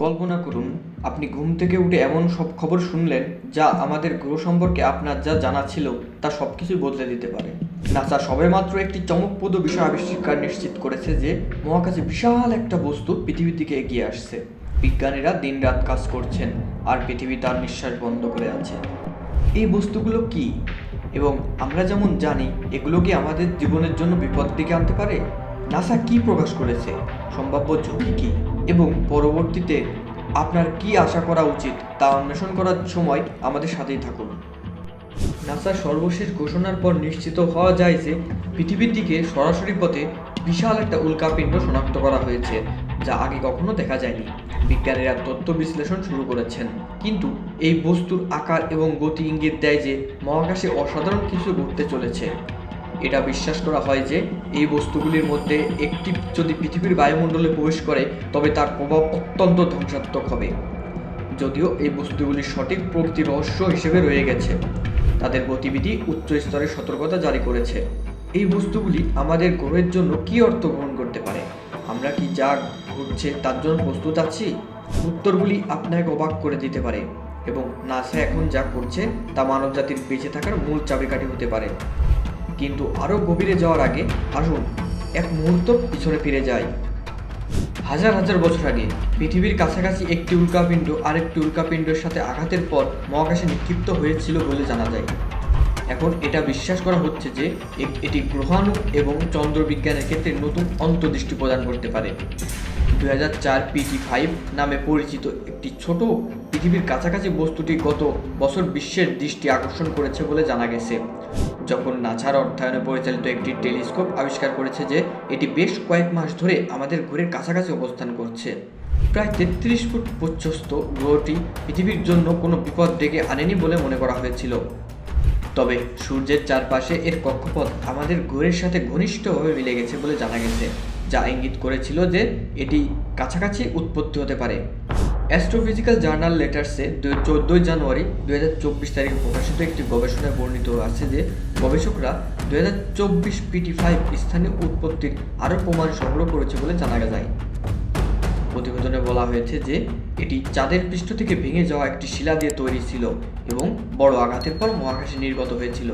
কল্পনা করুন, আপনি ঘুম থেকে উঠে এমন সব খবর শুনলেন যা আমাদের গ্রহ সম্পর্কে আপনার যা জানা ছিল তা সব কিছুই বদলে দিতে পারে। নাসা সবেমাত্র একটি চমকপ্রদ বিষয় আবিষ্কার নিশ্চিত করেছে যে, মহাকাশে বিশাল একটা বস্তু পৃথিবীর দিকে এগিয়ে আসছে। বিজ্ঞানীরা দিনরাত কাজ করছেন আর পৃথিবী তার নিঃশ্বাস বন্ধ করে আছে। এই বস্তুগুলো কি? এবং আমরা যেমন জানি, এগুলো কি আমাদের জীবনের জন্য বিপদ ডেকে আনতে পারে? নাসা কি প্রকাশ করেছে? সম্ভাব্য ঝুঁকি কি? এবং পরবর্তীতে আপনার কি আশা করা উচিত তা অন্বেষণ করার সময় আমাদের সাথেই থাকুন। নাসার সর্বশেষ ঘোষণার পর নিশ্চিত হওয়া যায় যে পৃথিবীর দিকে সরাসরি পথে বিশাল একটা উল্কাপিণ্ড শনাক্ত করা হয়েছে, যা আগে কখনো দেখা যায়নি। বিজ্ঞানীরা তথ্য বিশ্লেষণ শুরু করেছেন। কিন্তু এই বস্তুর আকার এবং গতি ইঙ্গিত দেয় যে মহাকাশে অসাধারণ কিছু ঘটতে চলেছে। এটা বিশ্বাস করা হয় যে এই বস্তুগুলির মধ্যে একটি যদি পৃথিবীর বায়ুমণ্ডলে প্রবেশ করে, তবে তার প্রভাব অত্যন্ত ধ্বংসাত্মক হবে। যদিও এই বস্তুগুলির সঠিক প্রকৃতি রহস্য হিসেবে রয়ে গেছে, তাদের গতিবিধি উচ্চ স্তরের সতর্কতা জারি করেছে। এই বস্তুগুলি আমাদের গ্রহের জন্য কি অর্থ গ্রহণ করতে পারে? আমরা কি যা ঘটছে তার জন্য প্রস্তুত আছি? উত্তরগুলি আপনাকে অবাক করে দিতে পারে এবং নাসা এখন যা করছে তা মানবজাতির বেঁচে থাকার মূল চাবিকাঠি হতে পারে। কিন্তু আরও গভীরে যাওয়ার আগে আসুন, এক মুহূর্ত পিছনে ফিরে যাই। হাজার হাজার বছর আগে, পৃথিবীর কাছাকাছি একটি উল্কাপিণ্ড আরেকটি উল্কাপিণ্ডের সাথে আঘাতের পর মহাকাশে নিক্ষিপ্ত হয়েছিল বলে জানা যায়। এখন এটা বিশ্বাস করা হচ্ছে যে এটি গ্রহাণু এবং চন্দ্রবিজ্ঞানের ক্ষেত্রে নতুন অন্তর্দৃষ্টি প্রদান করতে পারে। দুই হাজার চার পিটি ফাইভ নামে পরিচিত একটি ছোট পৃথিবীর কাছাকাছি বস্তুটি গত বছর বিশ্বের দৃষ্টি আকর্ষণ করেছে বলে জানা গেছে। যখন নাছার অর্থায়নে পরিচালিত একটি টেলিস্কোপ আবিষ্কার করেছে যে এটি বেশ কয়েক মাস ধরে আমাদের ঘরের কাছাকাছি অবস্থান করছে। প্রায় তেত্রিশ ফুট প্রচ্ছস্ত গ্রহটি পৃথিবীর জন্য কোনো বিপদ ডেকে আনেনি বলে মনে করা হয়েছিল। তবে সূর্যের চারপাশে এর কক্ষপথ আমাদের গ্রহের সাথে ঘনিষ্ঠভাবে মিলে গেছে বলে জানা গেছে, যা ইঙ্গিত করেছিল যে এটি কাছাকাছি উৎপত্তি হতে পারে। অ্যাস্ট্রোফিজিক্যাল জার্নাল লেটার্সে চোদ্দোই জানুয়ারি দু হাজার চব্বিশ তারিখে প্রকাশিত একটি গবেষণায় বর্ণিত আছে যে গবেষকরা দু হাজার চব্বিশ পিটি ফাইভ স্থানীয় উৎপত্তির আরও প্রমাণ সংগ্রহ করেছে বলে জানা যায়। প্রতিবেদনে বলা হয়েছে যে এটি চাঁদের পৃষ্ঠ থেকে ভেঙে যাওয়া একটি শিলা দিয়ে তৈরি ছিল এবং বড় আঘাতের পর মহাকাশে নির্গত হয়েছিল।